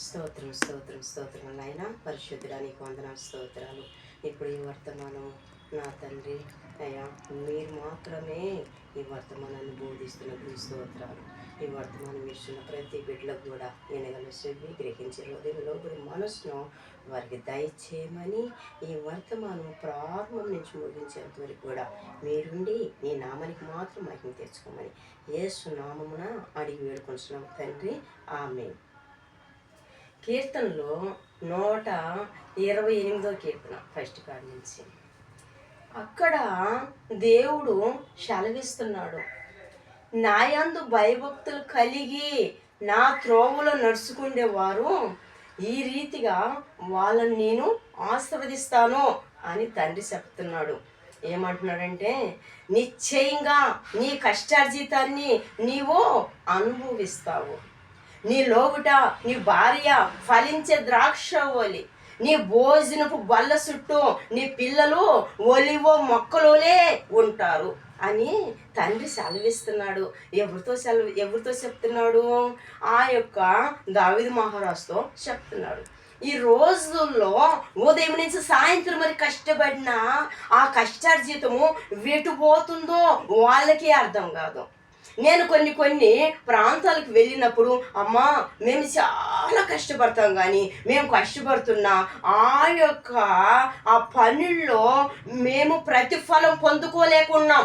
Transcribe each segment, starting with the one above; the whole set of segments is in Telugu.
స్తోత్రం స్తోత్రం స్తోత్రం నాయన. పరిశుద్ధుడా నీకు వందనాలు స్తోత్రాలు. ఇప్పుడు ఈ వర్తమానం నా తండ్రి అయ్యా మీరు మాత్రమే ఈ వర్తమానాన్ని బోధిస్తున్నప్పుడు స్తోత్రాలు. ఈ వర్తమానం ఇస్తున్న ప్రతి బిడ్డలకు కూడా వినగల చెవి గ్రహించే హృదయంలో కూడా మనసును వారికి దయచేయమని ఈ వర్తమానం ప్రారంభం నుంచి ముగించేంత వరకు కూడా మీరుండి నీ నామానికి మాత్రం మహిమ తెచ్చుకోమని ఏసు నామమున అడిగి వేడుకొంటున్నాం తండ్రి. ఆమె కీర్తనలో నూట ఇరవై ఎనిమిదో కీర్తన ఫస్ట్ కాడి నుంచి. అక్కడ దేవుడు సెలవిస్తున్నాడు. నాయందు భయభక్తులు కలిగి నా త్రోవలో నడుచుకుండేవారు ఈ రీతిగా వాళ్ళని నేను ఆశీర్వదిస్తాను అని తండ్రి చెప్తున్నాడు. ఏమంటున్నాడంటే నిశ్చయంగా నీ కష్టార్జితాన్ని నీవు అనుభవిస్తావు. నీ లోగుట నీ భార్య ఫలించే ద్రాక్ష ఓలి నీ భోజనపు బల్ల చుట్టూ నీ పిల్లలు ఒలివో మొక్కలోనే ఉంటారు అని తండ్రి సెలవిస్తున్నాడు. ఎవరితో సెలవు ఎవరితో చెప్తున్నాడు? ఆ యొక్క దావిది మహారాజుతో చెప్తున్నాడు. ఈ రోజుల్లో ఉదయం నుంచి సాయంత్రం మరి కష్టపడిన ఆ కష్టార్జితము వెటుపోతుందో వాళ్ళకే అర్థం కాదు. నేను కొన్ని కొన్ని ప్రాంతాలకు వెళ్ళినప్పుడు అమ్మా మేము చాలా కష్టపడతాం కానీ మేము కష్టపడుతున్నా ఆ యొక్క ఆ పనుల్లో మేము ప్రతిఫలం పొందుకోలేకున్నాం.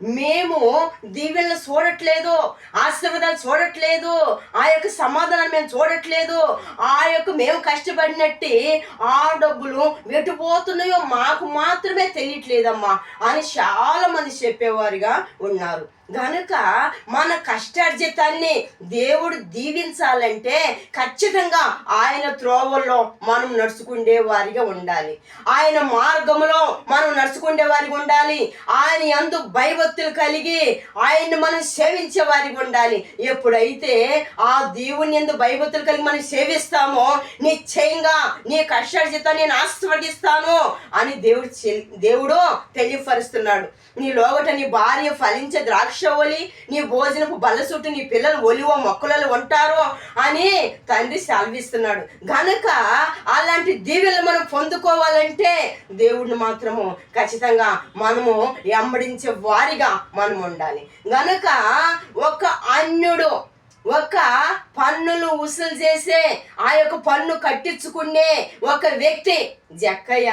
మేము దీవెనలు చూడట్లేదు ఆశీర్వాదాలు చూడట్లేదు ఆ యొక్క సమాధానం మేము చూడట్లేదు ఆ యొక్క మేము కష్టపడినట్టు ఆ డబ్బులు వెటుపోతున్నాయో మాకు మాత్రమే తెలియట్లేదమ్మా అని చాలామంది చెప్పేవారుగా ఉన్నారు. గనుక మన కష్టార్జితాన్ని దేవుడు దీవించాలంటే ఖచ్చితంగా ఆయన త్రోవల్లో మనం నడుచుకుండే వారిగా ఉండాలి. ఆయన మార్గంలో మనం నడుచుకుండే వారిగా ఉండాలి. ఆయన అందు భయభక్తులు కలిగి ఆయన్ని మనం సేవించే వారికి ఉండాలి. ఎప్పుడైతే ఆ దేవుని ఎందు భయభక్తులు కలిగి మనం సేవిస్తామో నిశ్చయంగా నీ కష్టార్జితాన్ని నేను ఆస్వాదిస్తాను అని దేవుడు చె- దేవుడు తెలియపరుస్తున్నాడు. నీ లోగట నీ భార్య ఫలించే ద్రాక్ష ఒలి నీ భోజనపు బల్ల చుట్టూ నీ పిల్లలు ఒలివో మొక్కలలో ఉంటారో అని తండ్రి సెలవిస్తున్నాడు. గనక అలాంటి దీవెలు మనం పొందుకోవాలంటే దేవుడిని మాత్రము ఖచ్చితంగా మనము ఎంబడించే వారిగా మనం ఉండాలి. గనక ఒక అన్యుడు ఒక పన్నులు వసూలు చేసే ఆ యొక్క పన్ను కట్టించుకునే ఒక వ్యక్తి జక్కయ్య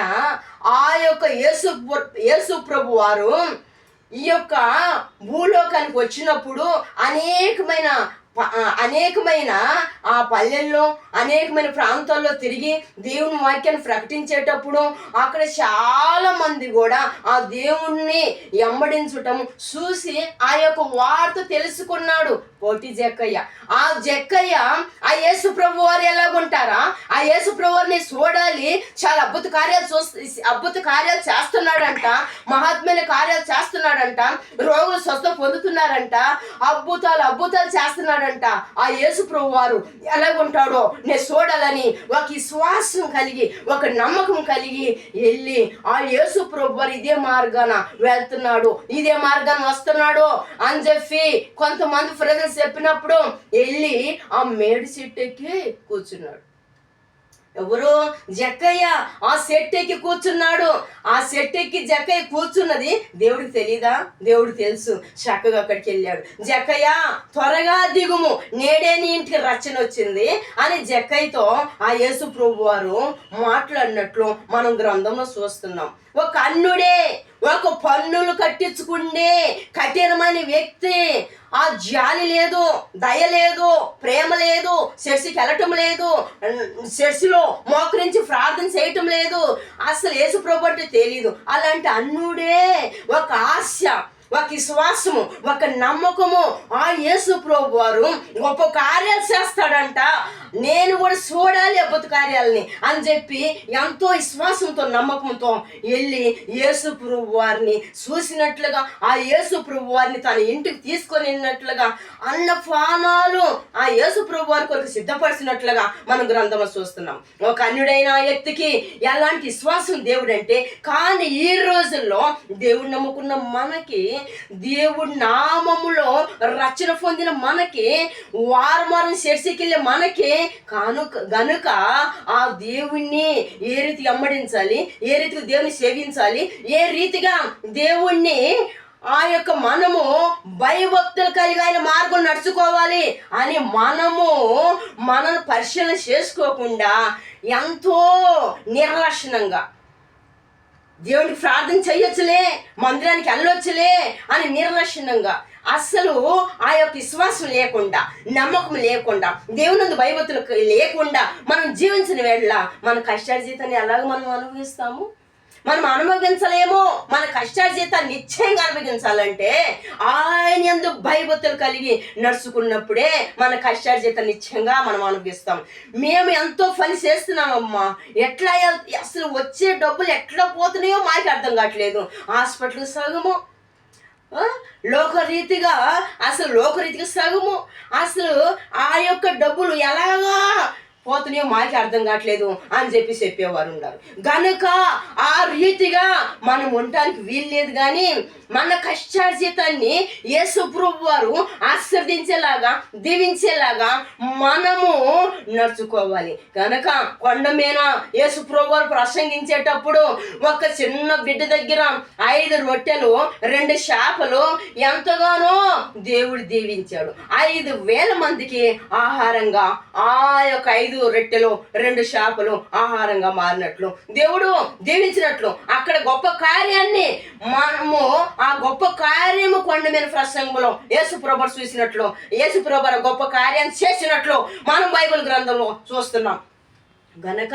ఆ యొక్క యేసు యేసు ప్రభు వారు ఈ యొక్క భూలోకానికి వచ్చినప్పుడు అనేకమైన అనేకమైన ఆ పల్లెల్లో అనేకమైన ప్రాంతాల్లో తిరిగి దేవుని వాక్యాన్ని ప్రకటించేటప్పుడు అక్కడ చాలా మంది కూడా ఆ దేవుణ్ణి ఎంబడించటం చూసి ఆ యొక్క వార్త తెలుసుకున్నాడు కోటి జక్కయ్య. ఆ జక్కయ్య ఆ యేసు ప్రభు వారు ఎలాగుంటారా? ఆ యేసు ప్రభు వారిని చూడాలి. చాలా అద్భుత కార్యాలు చూ అద్భుత కార్యాలు చేస్తున్నాడంట. మహాత్మైన కార్యాలు చేస్తున్నాడంట. రోగులు స్వస్థ పొందుతున్నారంట. అద్భుతాలు అద్భుతాలు చేస్తున్నాడంట. ఆ యేసు ప్రభు వారు ఎలాగుంటాడో నేను చూడాలని ఒక విశ్వాసం కలిగి ఒక నమ్మకం కలిగి వెళ్ళి ఆ యేసు ప్రభు వారు ఇదే మార్గాన వెళ్తున్నాడు. ఇదే మార్గాన వస్తున్నాడు. అని చెప్పి కొంతమంది ప్రజలు చెప్పినప్పుడు వెళ్ళి ఆ మేడి చెట్టు ఎక్కి కూర్చున్నాడు. ఎవరు జక్కయ్య ఆ సెట్ ఎక్కి కూర్చున్నాడు. ఆ సెట్ ఎక్కి జక్కయ్య కూర్చున్నది దేవుడికి తెలీదా? దేవుడు తెలుసు. చక్కగా అక్కడికి వెళ్ళాడు. జక్కయ్య త్వరగా దిగుము. నేడే నీ ఇంటికి రచన వచ్చింది అని జక్కయ్యతో ఆ యేసు ప్రభు వారు మాట్లాడినట్లు మనం గ్రంథంలో చూస్తున్నాం. ఒక అన్నుడే ఒక పన్నులు కట్టించుకుండే కఠినమైన వ్యక్తి. ఆ జాలి లేదు దయ లేదు ప్రేమ లేదు చర్చికి వెళ్ళటం లేదు చర్చిలో మోకరించి ప్రార్థన చేయటం లేదు. అసలు యేసు ప్రభు అంటే తెలియదు అలాంటి అన్నుడే ఒక ఆశ. ఒక విశ్వాసము ఒక నమ్మకము. ఆ యేసు ప్రభు వారు గొప్ప కార్యాలు చేస్తాడంట. నేను కూడా చూడాలి అద్భుత కార్యాలని అని చెప్పి ఎంతో విశ్వాసంతో నమ్మకంతో వెళ్ళి యేసు ప్రభు వారిని చూసినట్లుగా ఆ యేసు ప్రభు వారిని తన ఇంటికి తీసుకొని వెళ్ళినట్లుగా అన్న పానాలు ఆ యేసు ప్రభు వారి కొరకు సిద్ధపరిచినట్లుగా మనం గ్రంథము చూస్తున్నాం. ఒక అన్యుడైన వ్యక్తికి ఎలాంటి విశ్వాసం దేవుడంటే కానీ ఈ రోజుల్లో దేవుడు నమ్ముకున్న మనకి దేవుడి నామములో రచన పొందిన మనకి వారం వారం చర్చికెళ్ళే మనకి కానుక గనుక ఆ దేవుణ్ణి ఏ రీతిగా అమ్మడించాలి ఏ రీతిగా దేవుని సేవించాలి ఏ రీతిగా దేవుణ్ణి ఆ యొక్క మనము భయభక్తులు కలిగి ఆయన మార్గం నడుచుకోవాలి అని మనము మనను పరిశీలన చేసుకోకుండా ఎంతో నిర్లక్షణంగా దేవునికి ప్రార్థన చేయొచ్చులే మందిరానికి వెళ్ళొచ్చులే అని నిర్లక్షణంగా అస్సలు ఆ యొక్క విశ్వాసం లేకుండా నమ్మకం లేకుండా దేవునందు భయభక్తులు లేకుండా మనం జీవించిన వేళ మన కష్టార్జితాన్ని ఎలాగ మనం అనుభవిస్తాము? మనం అనుభవించలేమో మన కష్టార్జితాన్ని నిశ్చయంగా అనుభవించాలంటే ఆయన ఎందు భయభక్తులు కలిగి నడుచుకున్నప్పుడే మన కష్టార్జితం నిశ్చయంగా మనం అనుభవిస్తాం. మేము ఎంతో పని చేస్తున్నామమ్మా. ఎట్లా అసలు వచ్చే డబ్బులు ఎట్లా పోతున్నాయో మాకు అర్థం కావట్లేదు. హాస్పిటల్ సగము లోకరీతిగా అసలు లోకరీతిగా సగము. అసలు ఆ యొక్క డబ్బులు ఎలాగా పోతున్నాయో మాకు అర్థం కావట్లేదు అని చెప్పి చెప్పేవారు ఉన్నారు. గనుక ఆ రీతిగా మనం ఉండటానికి వీల్లేదు కానీ మన కష్టార్జితాన్ని యేసు ప్రభు వారు ఆశీర్వదించేలాగా దీవించేలాగా మనము నడుచుకోవాలి. కనుక కొండ మీద యేసు ప్రభు వారు ప్రసంగించేటప్పుడు ఒక చిన్న బిడ్డ దగ్గర ఐదు రొట్టెలు రెండు చేపలు ఎంతగానో దేవుడు దీవించాడు. ఐదు వేల మందికి ఆహారంగా ఆ యొక్క ఐదు రెట్టెలు రెండు చేపలు ఆహారంగా మారినట్లు దేవుడు దీవించినట్లు. అక్కడ గొప్ప కార్యాన్ని మనము ఆ గొప్ప కార్యము కొండ మీద ప్రసంగంలో యేసు ప్రభు చూసినట్లు యేసు గొప్ప కార్యాన్ని చేసినట్లు మనం బైబిల్ గ్రంథంలో చూస్తున్నాం. గనక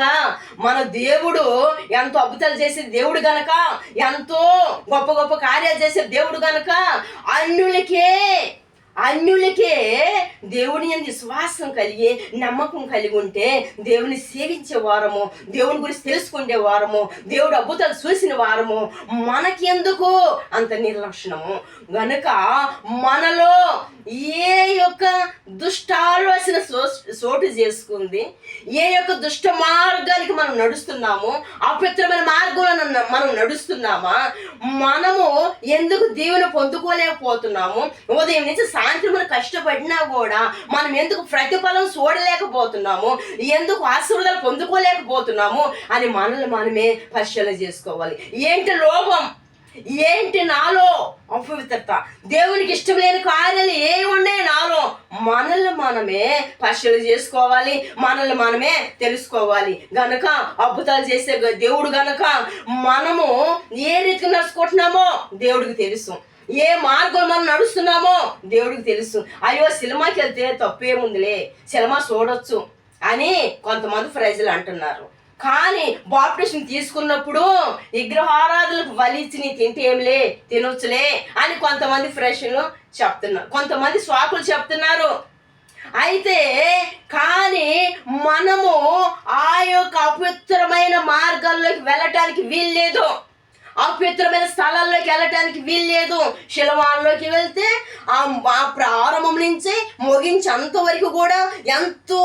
మన దేవుడు ఎంతో అద్భుతాలు చేసే దేవుడు గనక ఎంతో గొప్ప గొప్ప కార్యాలు చేసే దేవుడు గనక అన్యులకే అన్యులకే దేవుని ఎందు విశ్వాసం కలిగి నమ్మకం కలిగి ఉంటే దేవుని సేవించే వారము దేవుని గురించి తెలుసుకునే వారము దేవుడు అద్భుతాలు చూసిన వారము మనకి ఎందుకు అంత నిర్లక్షణము గనుక మనలో ఏ యొక్క దుష్ట ఆలోచన సో- చోటు చేసుకుంది ఏ యొక్క దుష్ట మార్గానికి మనం నడుస్తున్నాము అపవిత్రమైన మార్గంలో మనం నడుస్తున్నామా? మనము ఎందుకు దీవెన పొందుకోలేకపోతున్నాము? ఉదయం నుంచి సాయంత్రం మనం కష్టపడినా కూడా మనం ఎందుకు ప్రతిఫలం చూడలేకపోతున్నాము? ఎందుకు ఆశీర్వాదాలు పొందుకోలేకపోతున్నాము? అని మనల్ని మనమే పరిశీలన చేసుకోవాలి. ఏంటి లోపం ఏంటి నాలో అపవిత్రత? దేవునికి ఇష్టం లేని కార్యాలు ఏ ఉన్నాయి నాలో? మనల్ని మనమే పరిశీలన చేసుకోవాలి. మనల్ని మనమే తెలుసుకోవాలి. గనక అద్భుతాలు చేసే దేవుడు గనక మనము ఏ రీతిగా నడుచుకుంటున్నామో దేవుడికి తెలుసు. ఏ మార్గం మనం నడుస్తున్నామో దేవుడికి తెలుసు. అయ్యో సినిమాకి వెళ్తే తప్పేముందిలే. సినిమా చూడొచ్చు అని కొంతమంది ప్రజలు అంటున్నారు. కానీ బాప్టిషన్ తీసుకున్నప్పుడు విగ్రహారాధనలకు వలిచి తింటేంలే తింటే ఏంలే తినొచ్చులే అని కొంతమంది ఫ్రెష్లు చెప్తున్నారు. కొంతమంది స్వాకులు చెప్తున్నారు. అయితే కానీ మనము ఆ యొక్క అపవిత్రమైన మార్గాల్లోకి వెళ్ళటానికి వీల్లేదు. అపవిత్రమైన స్థలాల్లోకి వెళ్ళటానికి వీల్లేదు. శిలవాల్లోకి వెళ్తే ఆ ప్రారంభం నుంచి ముగించేంత వరకు కూడా ఎంతో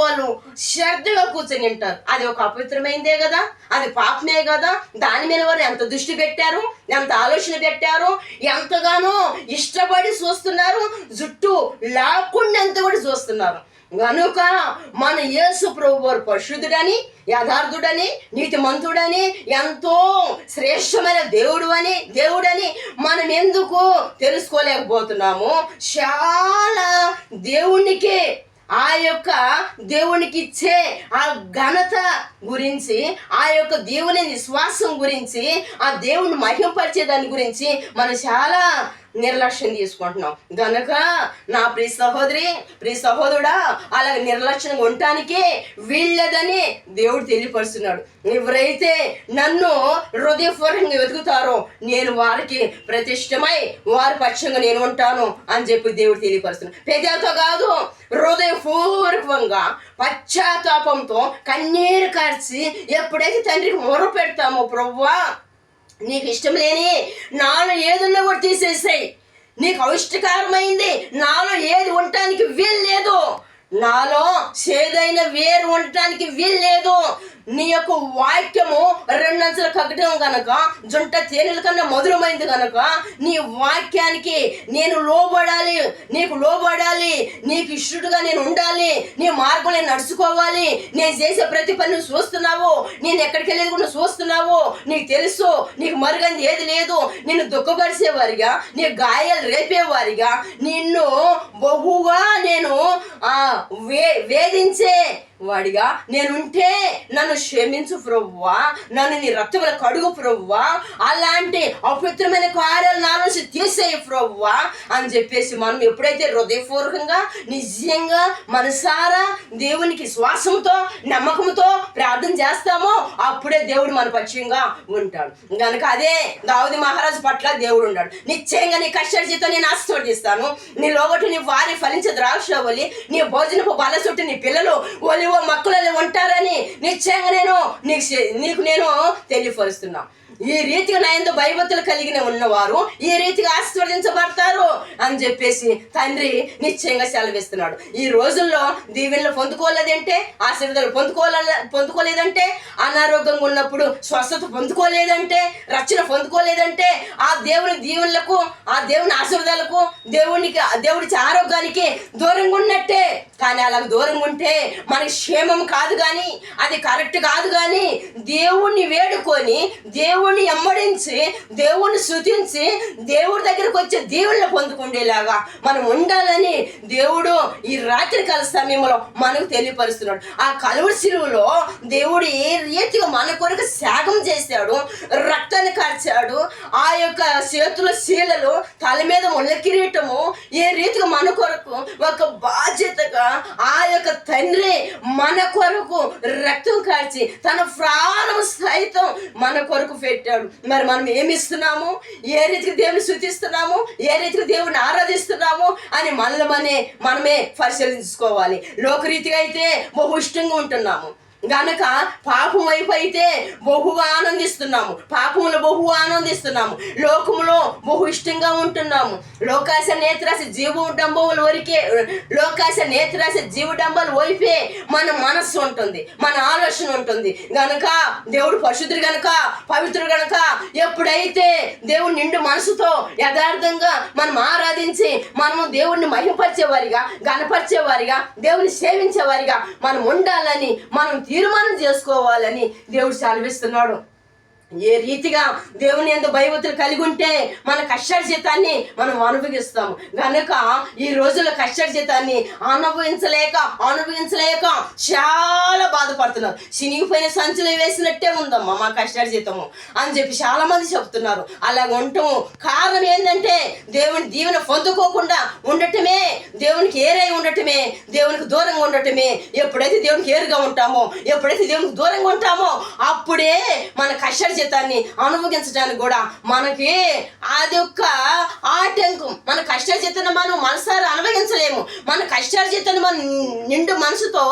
వాళ్ళు శ్రద్ధగా కూర్చొని ఉంటారు. అది ఒక అపవిత్రమైందే కదా? అది పాపమే కదా? దాని మీద వారు ఎంత దృష్టి పెట్టారు? ఎంత ఆలోచన పెట్టారు? ఎంతగానో ఇష్టపడి చూస్తున్నారు. జుట్టు లేకుండా ఎంత కూడా చూస్తున్నారు. గనుక మన యేసు ప్రభు వారు పరిశుద్ధుడని యథార్థుడని నీతిమంతుడని ఎంతో శ్రేష్టమైన దేవుడు అని దేవుడని మనం ఎందుకు తెలుసుకోలేకపోతున్నాము చాలా దేవునికి ఆ యొక్క దేవునికి ఇచ్చే ఆ ఘనత గురించి ఆ యొక్క దేవుని విశ్వాసం గురించి ఆ దేవుని మహింపరిచే దాని గురించి మనం చాలా నిర్లక్ష్యం తీసుకుంటున్నాం. గనక నా ప్రియ సహోదరి ప్రియ సహోదరుడా అలా నిర్లక్ష్యంగా ఉండటానికి వీళ్ళదని దేవుడు తెలియపరుస్తున్నాడు. ఎవరైతే నన్ను హృదయపూర్వకంగా వెతుకుతారో నేను వారికి ప్రతిష్టమై వారి పక్షంగా నేను ఉంటాను అని చెప్పి దేవుడు తెలియపరుస్తున్నాడు. పెద్దలతో కాదు హృదయపూర్వకంగా పశ్చాత్తాపంతో కన్నీరు కార్చి ఎప్పుడైతే తండ్రికి మొర పెడతామో ప్రవ్వా నీకు ఇష్టం లేని నాలో ఏదున్నా కూడా తీసేసాయి. నీకు అవిష్టకరమైంది నాలో ఏది ఉండటానికి వీల్లేదు. నాలో సేదైన వేరు ఉండటానికి వీల్లేదు. నీ యొక్క వాక్యము రెండంచెల కగ్గటం కనుక జుంట తేనెల కన్నా మధురమైంది కనుక నీ వాక్యానికి నేను లోబడాలి నీకు లోబడాలి నీకు ఇష్టడుగా నేను ఉండాలి నీ మార్గం నేను నడుచుకోవాలి నేను చేసే ప్రతి పని నువ్వు చూస్తున్నావు నేను ఎక్కడికి వెళ్ళేది కూడా చూస్తున్నావు నీకు తెలుసు నీకు మరుగంది ఏది లేదు నిన్ను దుఃఖపరిచేవారిగా నీ గాయాలు రేపేవారిగా నిన్ను బహుగా నేను వే వేధించే వాడిగా నేనుంటే నన్ను క్షమించు ప్రవ్వా నన్ను నీ రక్తముల కడుగు ప్రవ్వా అలాంటి అపవిత్రమైన కార్యాలు నా నుంచి తీసేయి ప్రవ్వా అని చెప్పేసి మనం ఎప్పుడైతే హృదయపూర్వకంగా నిజంగా మనసారా దేవునికి శ్వాసంతో నమ్మకంతో ప్రార్థన చేస్తామో అప్పుడే దేవుడు మన పక్షంగా ఉంటాడు. కనుక అదే దావుది మహారాజు పట్ల దేవుడు ఉన్నాడు. నిశ్చయంగా నీ కష్టజీతో నేను ఆశీర్వదిస్తాను. నీ లోగొట్టు నీ వారి ఫలించే ద్రాక్షవల్లి నీ భోజనపు బల చుట్టూ నీ పిల్లలు ఒలివ మక్కులలో ఉంటారని నిశ్చయంగా నేను నీకు నీకు నేను తెలియపరుస్తున్నా. ఈ రీతిగా నా ఎందు భయభక్తులు కలిగిన ఉన్నవారు ఈ రీతిగా ఆశీర్వదించబడతారు అని చెప్పేసి తండ్రి నిశ్చయంగా సెలవిస్తున్నాడు. ఈ రోజుల్లో దీవెనలు పొందుకోలేదంటే ఆశీర్వాదాలు పొందుకోలే పొందుకోలేదంటే అనారోగ్యంగా ఉన్నప్పుడు స్వస్థత పొందుకోలేదంటే రక్షణ పొందుకోలేదంటే ఆ దేవుని దీవెనలకు ఆ దేవుని ఆశీర్వాదాలకు దేవునికి దేవుడి ఆరోగ్యానికి దూరంగా ఉన్నట్టే కానీ అలా దూరంగా ఉంటే మనకి క్షేమం కాదు కానీ అది కరెక్ట్ కాదు కానీ దేవుణ్ణి వేడుకొని దేవుణ్ణి ఎమ్మడించి దేవుణ్ణి శృతించి దేవుడి దగ్గరకు వచ్చే దేవుళ్ళని పొందుకుండేలాగా మనం ఉండాలని దేవుడు ఈ రాత్రి రాత్రికాల సమయంలో మనకు తెలియపరుస్తున్నాడు. ఆ కలువరి శిలువులో దేవుడు ఏ రీతిగా మన కొరకు శాగం చేశాడు రక్తాన్ని కార్చాడు ఆ యొక్క చేతుల శీలలు తల మీద ముళ్ళ కిరీటము ఏ రీతిగా మన కొరకు ఒక బాధ్యతగా ఆ యొక్క తండ్రి మన కొరకు రక్తం కాల్చి తన ప్రాణం సైతం మన కొరకు పెట్టాడు. మరి మనం ఏమిస్తున్నాము? ఏ రీతికి దేవుని శృతిస్తున్నాము ఏ రీతికి దేవుని ఆరాధిస్తున్నాము? అని మనలో మనమే పరిశీలించుకోవాలి. లోకరీతిగా అయితే బహుష్టంగా ఉంటున్నాము. గనక పాపం వైపు అయితే బహుగా ఆనందిస్తున్నాము. పాపములు బహు ఆనందిస్తున్నాము. లోకములో బహు ఇష్టంగా ఉంటున్నాము. లోకాశ నేత్రాశ జీవ డంబముల వరకే లోకాశ నేత్రాశ జీవ డంబాలు వైపే మన మనస్సు ఉంటుంది. మన ఆలోచన ఉంటుంది. గనక దేవుడు పరిశుద్ధుడు గనక పవిత్రుడు గనక ఎప్పుడైతే దేవుడు నిండు మనసుతో యథార్థంగా మనం ఆరాధించి మనము దేవుడిని మహిమపరిచేవారిగా గనపరిచేవారిగా దేవుని సేవించేవారిగా మనం ఉండాలని మనం తీర్మానం చేసుకోవాలని దేవుడు సెలవిస్తున్నాడు. ఏ రీతిగా దేవుని ఎందు భయభూతులు కలిగి ఉంటే మన కష్టార్జితాన్ని మనం అనుభవిస్తాము. కనుక ఈ రోజుల్లో జీతాన్ని అనుభవించలేక అనుభవించలేక చాలా బాధపడుతున్నారు. చినిగిపోయిన సంచులు వేసినట్టే ఉందమ్మా మా కష్టార్జితము అని చెప్పి చాలా మంది చెప్తున్నారు. అలా ఉండటము కారణం ఏంటంటే దేవుని దీవెన పొందుకోకుండా ఉండటమే దేవునికి ఏరై ఉండటమే దేవునికి దూరంగా ఉండటమే. ఎప్పుడైతే దేవునికి ఏరుగా ఉంటామో ఎప్పుడైతే దేవునికి దూరంగా ఉంటామో అప్పుడే మన జీవితాన్ని అనుభవించడానికి కూడా మనకి అది ఒక్క ఆటంకం. మన కష్టార్జితాన్ని మనం మనసారా అనుభవించలేము. మన కష్టార్జితాన్ని మన నిండు మనసుతో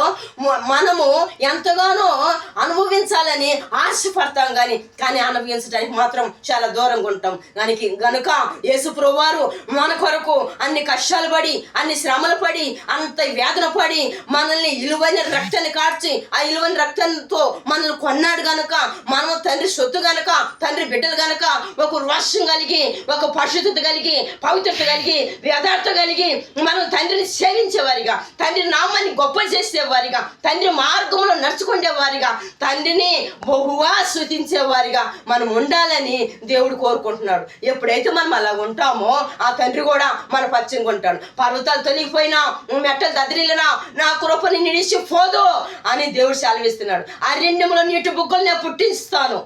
మనము ఎంతగానో అనుభవించాలని ఆశపడతాం కానీ కానీ అనుభవించడానికి మాత్రం చాలా దూరంగా ఉంటాం. దానికి గనుక యేసు వారు మన కొరకు అన్ని కష్టాలు పడి అన్ని శ్రమలు పడి అంత వేదన పడి మనల్ని ఇలువైన రక్తాన్ని కార్చి ఆ ఇలువైన రక్తంతో మనల్ని కొన్నాడు గనుక మనం తండ్రి సొత్తు గనక తండ్రి బిడ్డలు గనక ఒక రోషం కలిగి ఒక పరిశుద్ధత కలిగి పవిత్రత కలిగి యథార్థ కలిగి మనం తండ్రిని సేవించేవారిగా తండ్రి నామాన్ని గొప్ప చేసేవారిగా తండ్రి మార్గంలో నడుచుకునేవారిగా తండ్రిని బహువా శృతించేవారిగా మనం ఉండాలని దేవుడు కోరుకుంటున్నాడు. ఎప్పుడైతే మనం అలా ఉంటామో ఆ తండ్రి కూడా మన పచ్చంగా ఉంటాడు. పర్వతాలు తొలగిపోయినా మెట్టలు దదిరిలినా నా కృపని నిడిచి పోదు అని దేవుడు సెలవిస్తున్నాడు. అరణ్యములో నీటి బుగ్గలు నేను పుట్టిస్తాను.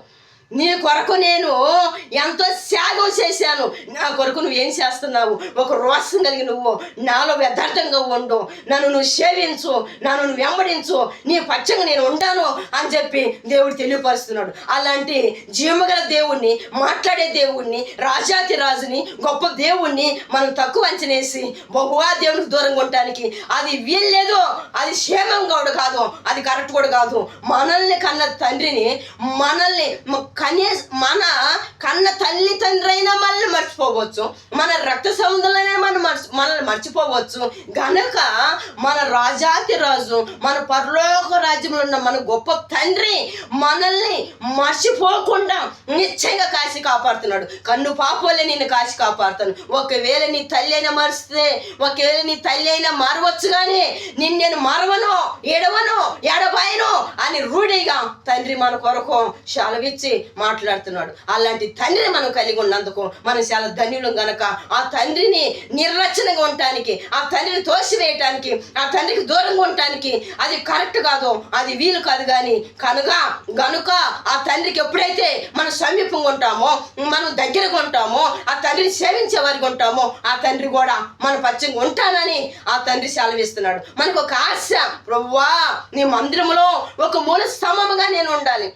నీ కొరకు నేను ఎంతో త్యాగం చేశాను. నా కొరకు నువ్వు ఏం చేస్తున్నావు? ఒక రోషం కలిగి నువ్వు నాలో వ్యర్థంగా ఉండు. నన్ను నువ్వు సేవించు. నన్ను నువ్వు వెంబడించు. నీ పచ్చంగా నేను ఉంటాను అని చెప్పి దేవుడు తెలియపరుస్తున్నాడు. అలాంటి జీవగల దేవుణ్ణి మాట్లాడే దేవుణ్ణి రాజాతి రాజుని గొప్ప దేవుణ్ణి మనం తక్కువ అంచనేసి బహువా దేవునికి దూరంగా ఉండటానికి అది వీల్లేదు అది క్షేమం కూడా కాదు. అది కరెక్ట్ కూడా కాదు. మనల్ని కన్న తండ్రిని మనల్ని కనీస మన కన్న తల్లి తండ్రి అయినా మనల్ని మర్చిపోవచ్చు. మన రక్త సముద్రంలోనే మనం మర్చి మనల్ని మర్చిపోవచ్చు. గనక మన రాజాతి రాజు మన పరలోక రాజ్యంలో ఉన్న మన గొప్ప తండ్రి మనల్ని మర్చిపోకుండా నిశ్చయంగా కాసి కాపాడుతున్నాడు. కన్ను పాపోలే నేను కాసి కాపాడుతాను. ఒకవేళ నీ తల్లి అయినా మరిస్తే ఒకవేళ నీ తల్లి అయినా మారవచ్చు కానీ నిన్ను నేను మరవను ఎడవను ఎడబాయను అని రూఢిగా తండ్రి మన కొరకు సెలవిచ్చి మాట్లాడుతున్నాడు. అలాంటి తండ్రిని మనం కలిగి ఉన్నందుకు మనం చాలా ధన్యులం గనక. ఆ తండ్రిని నిర్రచనగా ఉండటానికి ఆ తండ్రిని తోసివేయటానికి ఆ తండ్రికి దూరంగా ఉండటానికి అది కరెక్ట్ కాదు అది వీలు కాదు కానీ కనుక గనుక ఆ తండ్రికి ఎప్పుడైతే మనం సమీపంగా ఉంటామో మనం దగ్గరగా ఉంటామో ఆ తండ్రిని సేవించే వారికి ఉంటామో ఆ తండ్రి కూడా మన పచ్చంగా ఉంటానని ఆ తండ్రి సెలవిస్తున్నాడు. మనకు ఒక ఆశ ప్రవ్వా నీ మందిరంలో ఒక మూల స్తంభముగా నేను ఉండాలి.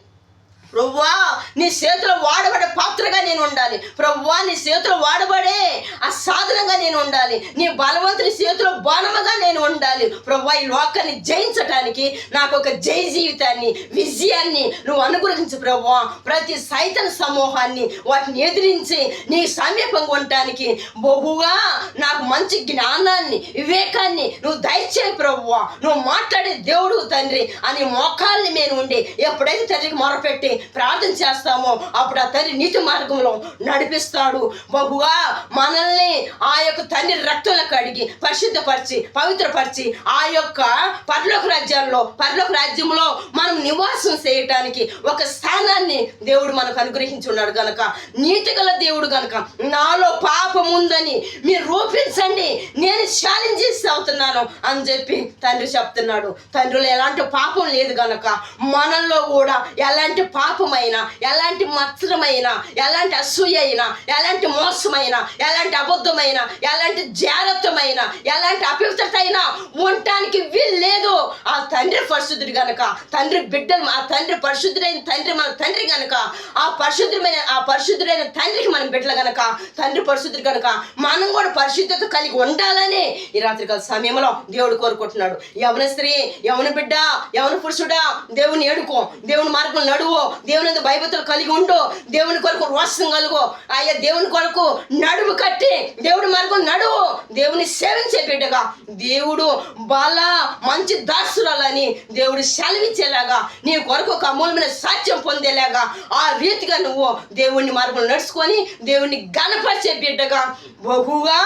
ప్రవ్వా నీ చేతిలో వాడబడే పాత్రగా నేను ఉండాలి. ప్రవ్వా నీ చేతిలో వాడబడే ఆ సాధనంగా నేను ఉండాలి. నీ బలవంతుని చేతిలో బాణముగా నేను ఉండాలి. ప్రవ్వా ఈ లోకాన్ని జయించటానికి నాకు ఒక జయ జీవితాన్ని విజయాన్ని నువ్వు అనుగ్రహించు ప్రవ్వా. ప్రతి సైతన సమూహాన్ని వాటిని ఎదిరించి నీ సమీపంగా ఉండటానికి బహుగా నాకు మంచి జ్ఞానాన్ని వివేకాన్ని నువ్వు దయచేయి ప్రవ్వా. నువ్వు మాట్లాడే దేవుడు తండ్రి అని మోకాల్ని మేము ఉండి ఎప్పుడైతే తండ్రికి మొరపెట్టి ప్రార్థన చేస్తామో అప్పుడు ఆ తండ్రి నీతి మార్గంలో నడిపిస్తాడు. బహుగా మనల్ని ఆ యొక్క తండ్రి రక్తంలో కడిగి పరిశుద్ధపరిచి పవిత్రపరిచి ఆ యొక్క పర్లోక రాజ్యాల్లో పర్లోక రాజ్యంలో మనం నివాసం చేయటానికి ఒక స్థానాన్ని దేవుడు మనకు అనుగ్రహించున్నాడు గనక. నీతి గల దేవుడు గనక నాలో పాపం ఉందని మీరు రూపించండి. నేను ఛాలెంజ్ చేసి అవుతున్నాను అని చెప్పి తండ్రి చెప్తున్నాడు. తండ్రిలో ఎలాంటి పాపం లేదు గనక మనల్లో కూడా ఎలాంటి పాపమైన ఎలాంటి మత్సరమైన ఎలాంటి అసూయ అయినా ఎలాంటి మోసమైన ఎలాంటి అబద్ధమైన ఎలాంటి జాగ్రత్తమైన ఎలాంటి అపవిత్రత అయినా ఉండటానికి వీల్లేదు ఆ తండ్రి పరిశుద్ధుడు గనక తండ్రి బిడ్డలు ఆ తండ్రి పరిశుద్ధుడైన తండ్రి మన తండ్రి గనక ఆ పరిశుద్ధమైన ఆ పరిశుద్ధుడైన తండ్రికి మనం బిడ్డలు గనక తండ్రి పరిశుద్ధుడు గనక మనం కూడా పరిశుద్ధత కలిగి ఉండాలని ఈ రాత్రికాల సమయంలో దేవుడు కోరుకుంటున్నాడు. యవన స్త్రీ యవన బిడ్డ యవన పురుషుడా దేవుని ఏడుకో దేవుని మార్గం నడువో దేవుని భయభక్తులు కలిగి ఉండు. దేవుని కొరకు రోషం కలుగు. అయ్యా దేవుని కొరకు నడుము కట్టి దేవుడి మార్గం నడువు. దేవుని సేవించే బిడ్డగా దేవుడు బల మంచి దాసురాలని దేవుడు సెలవిచ్చేలాగా నీ కొరకు ఒక అమూలమైన సాక్ష్యం పొందేలాగా ఆ రీతిగా నువ్వు దేవుని మార్గం నడుచుకొని దేవుణ్ణి గణపరిచే బిడ్డగా బహుగా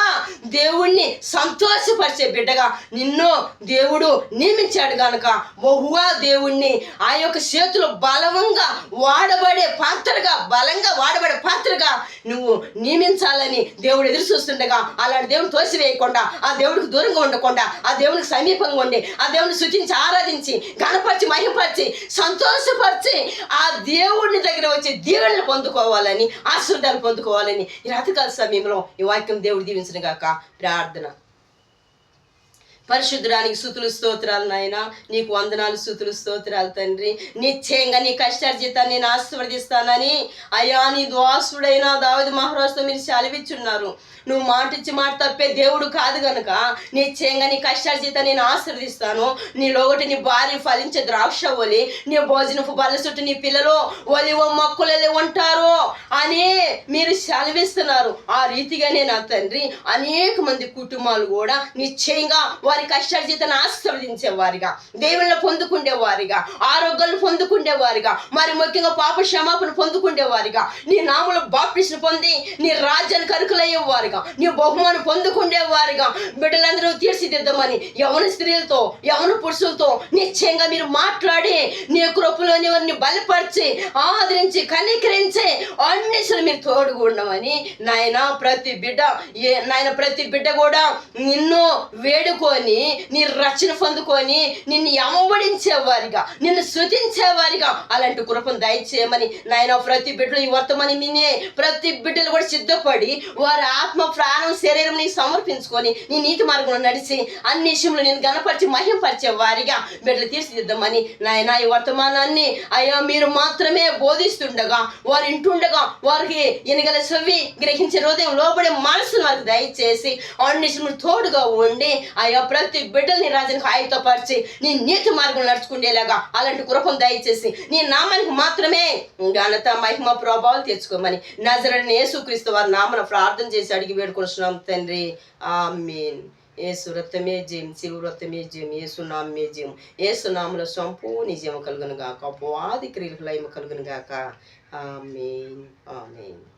దేవుణ్ణి సంతోషపరిచే బిడ్డగా నిన్ను దేవుడు నియమించాడు గనక బహుగా దేవుణ్ణి ఆ యొక్క చేతులు బలవంగా వాడబడే పాత్రగా బలంగా వాడబడే పాత్రగా నువ్వు నియమించాలని దేవుడు ఎదురు చూస్తుండగా అలాంటి దేవుని తోసివేయకుండా ఆ దేవుడికి దూరంగా ఉండకుండా ఆ దేవునికి సమీపంగా ఉండి ఆ దేవుని శుతించి ఆరాధించి గణపరిచి మహిమపరిచి సంతోషపరిచి ఆ దేవుడిని దగ్గర వచ్చి దీవెనలు పొందుకోవాలని ఆశీర్వాదాలు పొందుకోవాలని ఈ రాత్రికాల సమయంలో ఈ వాక్యం దేవుడు దీవించిన గాక ప్రార్థన. పరిశుద్ధరానికి సుతులు స్తోత్రాలు నాయన. నీకు వందనాలు సుతులు స్తోత్రాలు తండ్రి. నిశ్చయంగా నీ కష్టార్జితాన్ని నేను ఆశీర్వదిస్తానని. అయ్యా నీ ద్వాసుడైన దావది మహారాజుతో మీరు సెలవిచ్చున్నారు. నువ్వు మాట ఇచ్చి మాట తప్పే దేవుడు కాదు గనుక నిశ్చయంగా నీ కష్టార్జితాన్ని నేను ఆశీర్వదిస్తాను. నీ ఒకటి నీ భార్య ఫలించే ద్రాక్ష ఒలి నీ భోజనపు బల్ల చుట్టూ నీ పిల్లలు ఒలివ మొక్కలే ఉంటారు అని మీరు సెలవిస్తున్నారు. ఆ రీతిగానే నా తండ్రి అనేక మంది కుటుంబాలు కూడా నిశ్చయంగా వారి కష్టార్జితను ఆస్వాదించేవారిగా వారిగా దేవుళ్ళ పొందుకుండే వారిగా ఆరోగ్యాలు పొందుకుండే వారిగా మరి ముఖ్యంగా పాప క్షమాపణ పొందుకుండే వారిగా నీ నాములు బాప్టిస్ను పొంది నీ రాజ్యాన్ని కరుకులయ్యే వారిగా నీ బహుమానం పొందుకుండే వారిగా బిడ్డలందరూ తీర్చిదిద్దామని యవన స్త్రీలతో యవన పురుషులతో నిశ్చయంగా మీరు మాట్లాడి నీ కృపలోని వారిని బలపరిచి ఆదరించి కనికరించి అన్నిసలు మీరు తోడుగా ఉండమని నాయన ప్రతి బిడ్డ ఏ నాయన ప్రతి బిడ్డ కూడా నిన్ను వేడుకొని నీ రచన పొందుకొని నిన్ను ఎంబడించేవారిగా నిన్ను శృతించేవారిగా అలాంటి కృపను దయచేయమని నాయన ప్రతి బిడ్డలు ఈ వర్తమాని మినే ప్రతి బిడ్డలు కూడా సిద్ధపడి వారి ఆత్మ ప్రాణం శరీరం నీ సమర్పించుకొని నీ నీతి మార్గంలో నడిచి అన్ని విషయంలో నేను గణపరిచి మహింపరిచే వారిగా బిడ్డలు తీర్చిదిద్దామని నాయన ఈ వర్తమానాన్ని అయ్యా మీరు మాత్రమే బోధిస్తుండగా వారు ఇంటుండగా వారికి ఎనగల చవి గ్రహించే హృదయం లోబడే మనసును వారికి దయచేసి అన్ని తోడుగా ఉండి అయ్యా ప్రతి బిడ్డల్ని హాయితో పరిచి నీ నీతి మార్గం నడుచుకునేలాగా అలాంటి కృపను దయచేసి నీ నామానికి మాత్రమే ఘనత మహిమ ప్రభావాలు తెచ్చుకోమని నజరని యేసుక్రీస్తు వారి నామన ప్రార్థన చేసి అడిగి వేడుకుంటున్నాం తండ్రి. ఆమీన్. ఏసు రక్తమే జయం శివు రక్తమే జయం ఏసు నామే జయం. ఏసు నామల సంపూర్ణ జయం కలుగును గాక అపవాది క్రియలకు లయము కలుగును గాక ఆ ఆమేన్.